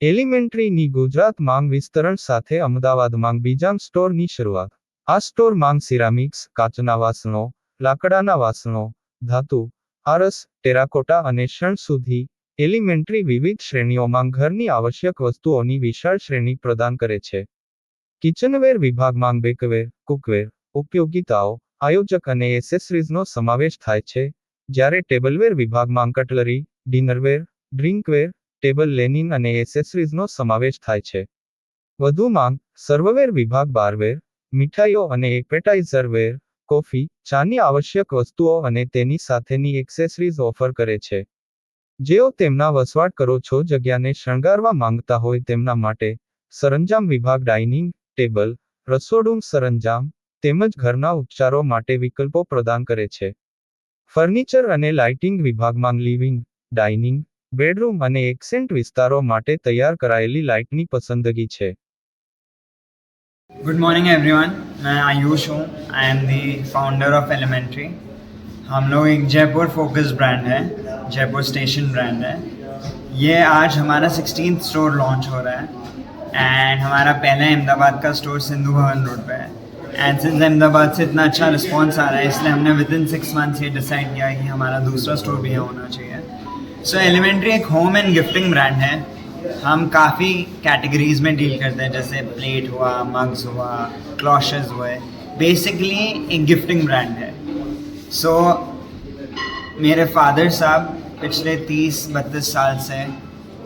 એલિમેન્ટરીની ગુજરાત માંગ વિસ્તરણ સાથે અમદાવાદ માંગ બીજામ સ્ટોરની શરૂઆત. આ સ્ટોર માંગ સિરામિક્સ, કાચના વાસણો, લાકડાના વાસણો, ધાતુ, આરસ, ટેરાકોટા અને શણ સુધી એલિમેન્ટરી વિવિધ શ્રેણીઓમાં ઘરની આવશ્યક વસ્તુઓની વિશાળ શ્રેણી પ્રદાન કરે છે. કિચનવેર વિભાગમાં બેકવેર, કુકવેર, ઉપયોગિતાઓ, આયોજક અને એસેસરીઝનો સમાવેશ થાય છે, જ્યારે ટેબલવેર વિભાગમાં cutlery, dinnerware, drinkware table linen અને એસેસરીઝનો સમાવેશ થાય છે. વધુ માંગ સર્વવેર વિભાગ બારવેર મીઠાઈઓ અને એપેટાઇઝર વેર કોફી ચાની આવશ્યક વસ્તુઓ અને તેની સાથેની એક્સેસરીઝ ઓફર કરે છે. જેઓ તેમના વસવાટ કરો છો જગ્યાને શણગારવા માંગતા હોય તેમના માટે, સરંજામ વિભાગ ડાઇનિંગ ટેબલ રસોડું સરંજામ, તેમજ ઘરના ઉપચારો માટે વિકલ્પો પ્રદાન કરે છે. ફર્નિચર અને લાઇટિંગ વિભાગમાં લિવિંગ ડાઇનિંગ બેડરૂમ અને એક્સેન્ટ વિસ્તારો માટે તૈયાર કરાયેલી લાઇટની પસંદગી છે गुड मॉर्निंग एवरीवन मैं आयुष हूँ I am the founder of elementary हम लोग एक जयपुर फोकस ब्रांड है जयपुर स्टेशन ब्रांड है ये आज हमारा सिक्सटीन स्टोर लॉन्च हो रहा है एंड हमारा पहला अहमदाबाद का स्टोर सिंधु भवन रोड पे है एंड सिंस अहमदाबाद से इतना अच्छा रिस्पॉन्स आ रहा है इसलिए हमने विद इन सिक्स मंथ्स ये डिसाइड किया कि हमारा दूसरा स्टोर भी यहाँ होना चाहिए सो एलिमेंट्री एक होम एंड गिफ्टिंग ब्रांड है। हम काफ़ी कैटेगरीज में डील करते हैं जैसे प्लेट हुआ मग्स हुआ क्लॉशेस हुए। बेसिकली एक गिफ्टिंग ब्रांड है। सो so, मेरे फादर साहब पिछले 30-32 साल से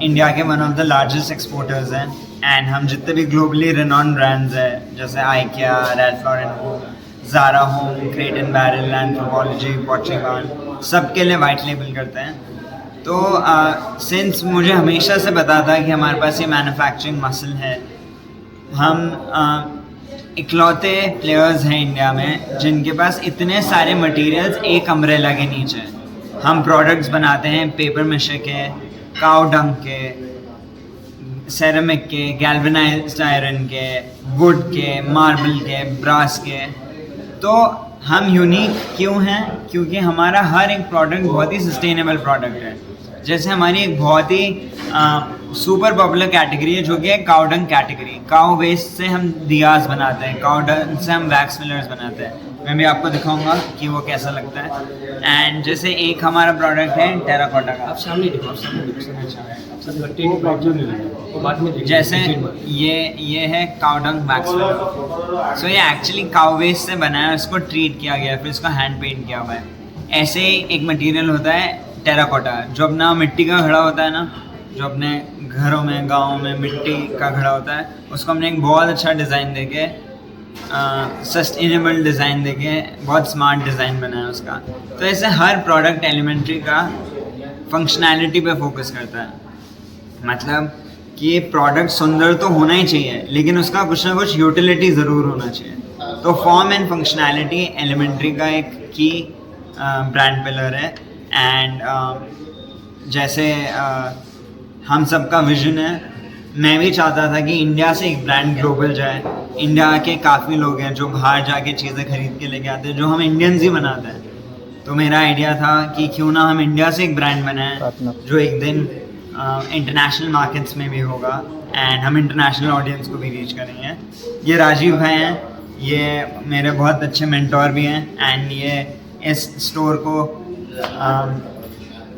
इंडिया के one of the largest exporters हैं। एंड हम जितने भी ग्लोबली रिनॉन ब्रांड्स हैं जैसे IKEA Red Florent Zara Home Crate and Barrel Anthropologie सब के लिए वाइट लेबल करते हैं। तो सिंस मुझे हमेशा से पता था कि हमारे पास ये मैन्युफैक्चरिंग मसल है हम uh, इकलौते प्लेयर्स हैं इंडिया में जिनके पास इतने सारे मटेरियल्स एक अम्ब्रेला के नीचे हम प्रोडक्ट्स बनाते हैं पेपर मिशे के काउ डंग के सेरेमिक के गैल्वेनाइज्ड आयरन के वुड के मार्बल के ब्रास के। तो हम यूनिक क्यों हैं? क्योंकि हमारा हर एक प्रोडक्ट बहुत ही सस्टेनेबल प्रोडक्ट है। जैसे हमारी एक बहुत ही सुपर पॉपुलर कैटेगरी है, जो कि है काउडंग कैटेगरी काउ वेस्ट से हम दियाज बनाते हैं काउडंग से हम वैक्स मिलर्स बनाते हैं। मैं भी आपको दिखाऊँगा कि वो कैसा लगता है। एंड जैसे एक हमारा प्रोडक्ट है टेराकोटा का। आप सामने देखो आप सामने अच्छा। जैसे ये ये है काउडंग फिलर सो ये एक्चुअली काउ वेस्ट से बना है उसको ट्रीट किया गया है फिर उसको हैंड पेंट किया हुआ है। ऐसे ही एक मटेरियल होता है टेराकोटा जो अपना मिट्टी का घड़ा होता है ना जो अपने घरों में गाँव में मिट्टी का घड़ा होता है उसको हमने एक बहुत अच्छा डिज़ाइन देके सस्टेनेबल डिज़ाइन देके बहुत स्मार्ट डिज़ाइन बनाया उसका। तो ऐसे हर प्रोडक्ट एलिमेंट्री का फंक्शनैलिटी पे फोकस करता है। मतलब कि ये प्रोडक्ट सुंदर तो होना ही चाहिए लेकिन उसका कुछ ना कुछ यूटिलिटी ज़रूर होना चाहिए। तो फॉर्म एंड फंक्शनैलिटी एलिमेंट्री का एक की ब्रांड पिलर है। एंड जैसे uh, हम सबका विजन है। मैं भी चाहता था कि इंडिया से एक ब्रांड ग्लोबल जाए। इंडिया के काफ़ी लोग हैं जो बाहर जाके चीज़ें खरीद के लेके आते हैं जो हम इंडियंस ही बनाते हैं। तो मेरा आइडिया था कि क्यों ना हम इंडिया से एक ब्रांड बनाएँ जो एक दिन इंटरनेशनल मार्केट्स में भी होगा एंड हम इंटरनेशनल ऑडियंस को भी रीच करेंगे। ये राजीव भाई हैं ये मेरे बहुत अच्छे मेंटोर भी हैं एंड ये इस स्टोर को um,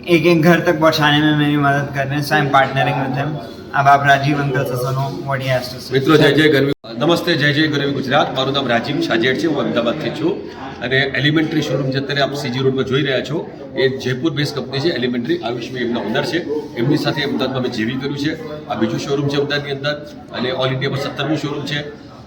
एक एक घर तक पहुँचाने में मेरी मदद कर रहे हैं so I am partnering with him આ બાપના જીવંત થશોનો મિત્રો, જય જય ગરવી નમસ્તે, જય જય ગરવી ગુજરાત. મારું નામ રાજીવ સાજેડ છે. હું અમદાવાદથી છું. અને એલિમેન્ટરી શોરૂમ જે અત્યારે આપ સીજી રોડમાં જોઈ રહ્યા છો, એ જયપુર બેઝ કંપની છે. એલિમેન્ટરી આયુષમાં એમના ઓનર છે. એમની સાથે અમદાવાદમાં મેં જેવી કર્યું છે. આ બીજું શોરૂમ છે અમદાવાદની અંદર. અને ઓલ ઇન્ડિયામાં સત્તરમું શોરૂમ છે.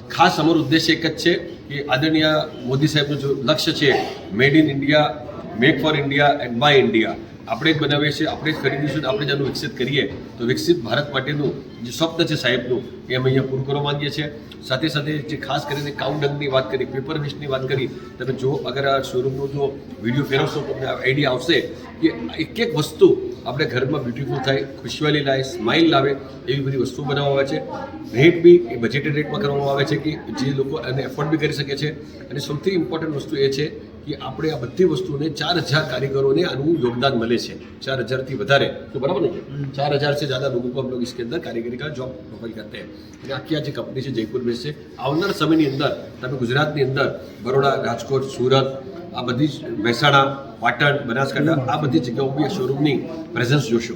ખાસ અમારો ઉદ્દેશ્ય એક જ છે કે આદરણીય મોદી સાહેબનું જો લક્ષ્ય છે made in India make for India and buy India આપણે જ બનાવીએ છીએ, આપણે જ ખરીદીશું આપણે જ આનું વિકસિત કરીએ, તો વિકસિત ભારત માટેનું જે સ્વપ્ન છે સાહેબનું, એ અમે અહીંયા પૂરું કરવા માંગીએ છીએ. સાથે સાથે જે ખાસ કરીને કાઉન્ડંગની વાત કરી, પેપર વેસ્ટની વાત કરી, તમે જો અગર આ શોરૂમનો જો વીડિયો ફેરવશો તો તમને આઈડિયા આવશે કે એક એક વસ્તુ આપણે ઘરમાં બ્યુટીફુલ થાય, ખુશવાલી લાવે સ્માઇલ લાવે, એવી બધી વસ્તુઓ બનાવવામાં આવે છે. રેટ બી એ બજેટેડ રેટમાં કરવામાં આવે છે કે જે લોકો એને એફોર્ડ બી કરી શકે છે. અને સૌથી ઇમ્પોર્ટન્ટ વસ્તુ એ છે કે આપણે આ બધી વસ્તુને ચાર હજાર કારીગરોને આનું યોગદાન મળે છે. ચાર હજારથી વધારે. તો બરાબર ને ચાર હજાર છે ज़्यादा લોકો को हम लोग इसके अंदर कारीगरी का जॉब प्रोफाइल અને આખી આ જે કંપની છે જયપુર બેસ છે આવનાર સમયની અંદર તમે ગુજરાતની અંદર બરોડા રાજકોટ સુરત આ બધી જ મહેસાણા પાટણ બનાસકાંઠા આ બધી જગ્યાઓ બી શોરૂમની પ્રેઝન્સ જોશો.